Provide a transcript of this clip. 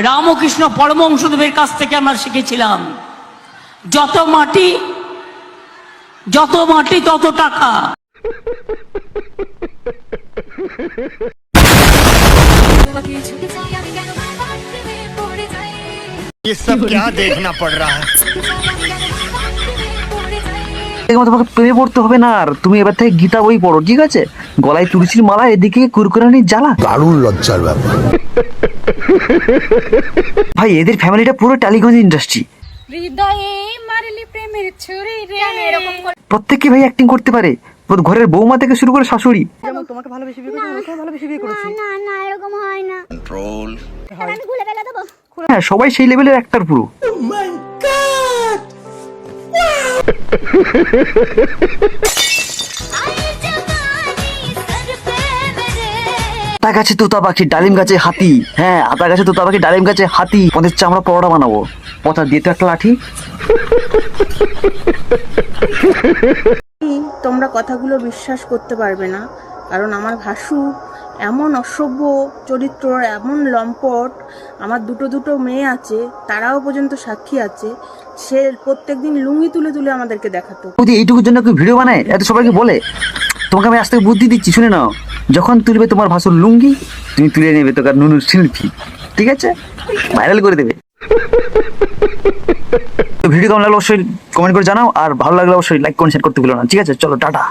রামকৃষ্ণ পরমহংসদেবের কাছ থেকে আমরা শিখেছিলাম যত মাটি যত মাটি তত টাকা ये सब क्या देखना पड़ रहा है এরকম তোমাকে প্রেমে পড়তে হবে না আর তুমি এবার থেকে গীতা বই পড়ো ঠিক আছে গলায় তুলসীর মালা এদিকে কুরকুরানির জ্বালা দারুণ লজ্জার ব্যাপার ভাই এদের ফ্যামিলিটা পুরো টালিগঞ্জ ইন্ডাস্ট্রি হৃদয়ে মারলি প্রেমের ছুরি রে। এরকম প্রত্যেককে ভাই অ্যাক্টিং করতে পারে। ঘরের বৌমা থেকে শুরু করে শাশুড়ি। না না এরকম হয় না। কন্ট্রোল আমি ভুলে ফেলে দেবো। হ্যাঁ সবাই সেই লেভেলের অ্যাক্টর পুরো। আতা গাছে তোতা পাখি ডালিম গাছে হাতি। হ্যাঁ আতা গাছে তোতা পাখি ডালিম গাছে হাতি। পদের চামড়া পরোটা বানাবো। পচা দিয়ে তো একটা লাঠি। তোমরা কথাগুলো বিশ্বাস করতে পারবে না কারণ আমার ভাসু এমন অসভ্য চরিত্র এমন লম্পট আমার দুটো দুটো মেয়ে আছে তারাও পর্যন্ত সাক্ষী আছে সে প্রত্যেকদিন লুঙ্গি তুলে তুলে আমাদেরকে দেখাতো। যদি এইটুকুর জন্য কেউ ভিডিও বানায়? এত সবাইকে বলে? তোমাকে আমি আজ থেকে বুদ্ধি দিচ্ছি শুনে নাও। যখন তুলবে তোমার ভাসুর লুঙ্গি, তুমি তুলে নেবে তোকার নুনুর শিল্পী ঠিক আছে? ভাইরাল করে দেবে। তো ভিডিও কেমন লাগল অবশ্যই কমেন্ট করে জানাও, আর ভালো লাগলে অবশ্যই লাইক কমেন্ট শেয়ার করতে ভুলো না, ঠিক আছে? চলো, টাটা।